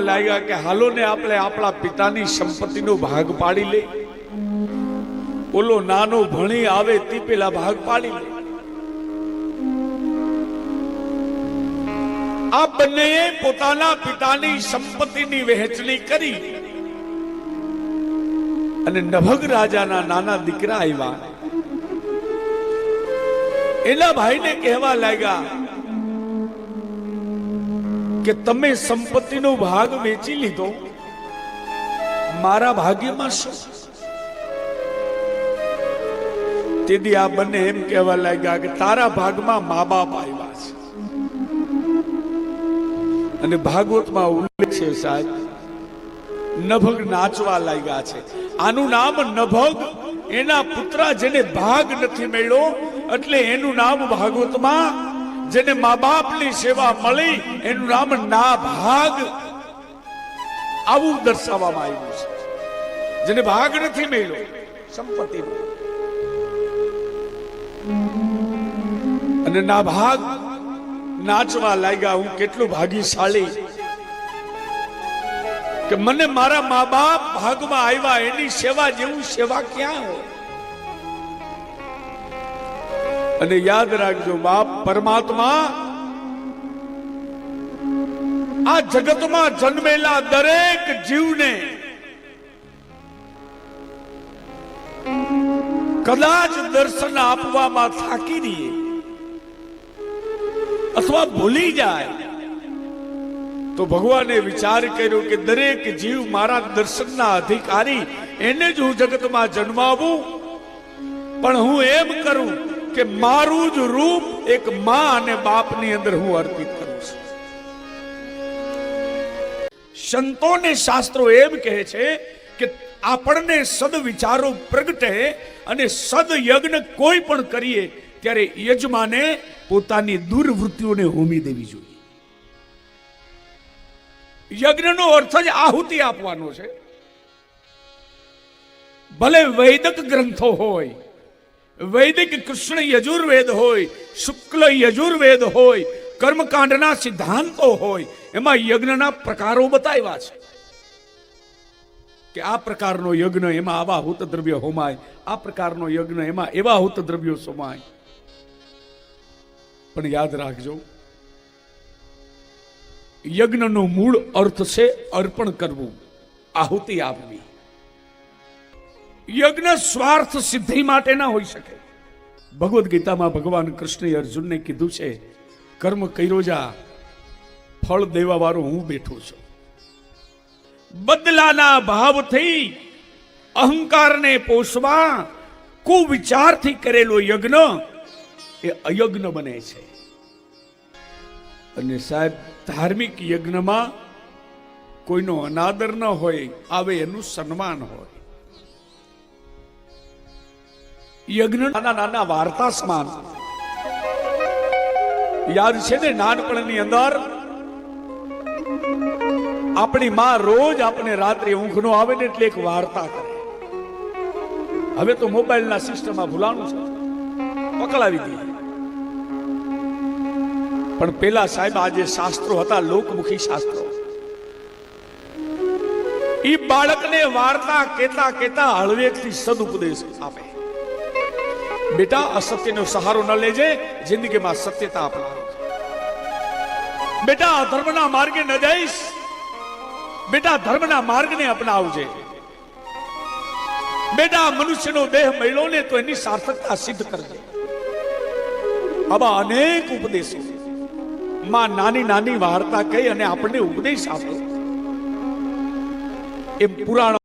કહેવા લાગ્યા કે હાલો ને આપણે આપણા પિતાની સંપત્તિનો ભાગ પાડી લે ઓલો નાનો ભણી આવે તે પેલા ભાગ પાડી લે. આ બંનેએ પોતાના પિતાની સંપત્તિની વહેંચણી કરી. અને નભગ રાજાના નાના દીકરા આવ્યા. એના ભાઈને કહેવા લાગ્યા કે તમે સંપત્તિનો ભાગ વેચી લીધો, મારા ભાગ્યમાં શું? તેથી આ બંને એમ કહેવા લાગ્યા કે તારા ભાગમાં મા બાપ આવ્યા છે. અને ભાગવતમાં ઉલ્લેખ છે સાહેબ, નભગ નાચવા લાગ્યા છે. આનું નામ નભગ એના પુત્ર જેને ભાગ નથી મળ્યો, એટલે એનું નામ ભાગવતમાં જેને મા બાપની સેવા મળી, એનું નામ ના ભાગ આવું દર્શાવવામાં આવ્યું છે. જેને ભાગ નથી મળ્યો, સંપત્તિ અને ના ભાગ નાચવા લાગ્યા, હું કેટલું ભાગીશાળી કે મને મારા મા બાપ ભાગમાં આવ્યા, એની સેવા જેવું સેવા ક્યાં હોય? અને યાદ રાખજો, બાપ પરમાત્મા આ જગતમાં જન્મેલા દરેક જીવને કદાચ દર્શન આપવામાં થાકી દઈએ અથવા ભૂલી જાય, તો ભગવાને વિચાર કર્યો કે દરેક જીવ મારા દર્શનના અધિકારી, એને જ હું જગતમાં જન્માવું. પણ હું એમ કરું કે મારું જ રૂપ એક માં અને બાપની અંદર હું અર્પિત કરું છું. સંતોને શાસ્ત્રો એમ કહે છે કે આપણને સદ વિચારો પ્રગટે અને સદ યજ્ઞ કોઈ પણ કરીએ ત્યારે યજમાને પોતાની દુર્વૃત્તિઓને હોમી દેવી જોઈએ. યજ્ઞનો અર્થ જ આહુતિ આપવાનો છે. ભલે વૈદક ગ્રંથો હોય વૈદિક કૃષ્ણ યજુર્વેદ હોય, શુક્લ યજુર્વેદ હોય, કર્મકાંડના સિદ્ધાંતો હોય, એમાં યજ્ઞના પ્રકારો બતાવ્યા છે. કે આ પ્રકારનો યજ્ઞ એમાં આવા હુત દ્રવ્ય હોમાય, આ પ્રકારનો યજ્ઞ એમાં એવા હુત દ્રવ્યો સોમાય. પણ યાદ રાખજો, યજ્ઞનો મૂળ અર્થ છે અર્પણ કરવું, આહુતિ આપવી. યજ્ઞ સ્વાર્થ સિદ્ધિ માટે ના હોઈ શકે. ભગવદ્ ગીતામાં ભગવાન કૃષ્ણ અર્જુનને કીધું છે, કર્મ કર્યો જા, ફળ દેવા વાળો હું બેઠો છું. બદલાના ભાવથી અહંકારને પોષવા કુવિચારથી કરેલો યજ્ઞ એ અયજ્ઞ બને છે. અને સાહેબ, ધાર્મિક યજ્ઞમાં કોઈનો અનાદર ન હોય, આવે એનું સન્માન હોય. યજ્ઞ નાના નાના વાર્તા સમાન. યાદ છે ને નાનપણની અંદર? આપણી માં રોજ આપણે રાત્રે ઊંઘ નો આવે ને એટલે એક વાર્તા કરે. હવે તો મોબાઈલના સિસ્ટમમાં ભૂલાણું છે. પકડાવી દઈએ. પણ પેલા સાહેબ આજે શાસ્ત્રો હતા, લોકમુખી શાસ્ત્રો. એ બાળકને વાર્તા કેતા કેતા હળવેકથી સદુપદેશ આપે. બેટા અસત્યનો સહારો ન લેજે, જિંદગીમાં સત્યતા અપનાવજે બેટા અધર્મના માર્ગે ન જઈશ. બેટા, ધર્મના માર્ગને અપનાવજે. બેટા મનુષ્યનો દેહ મળ્યો ને તો એની સાર્થકતા સિદ્ધ કરજે. આવા અનેક ઉપદેશો. માં નાની નાની વાર્તા કહી અને આપણને ઉપદેશ આપે. એમ પુરાણ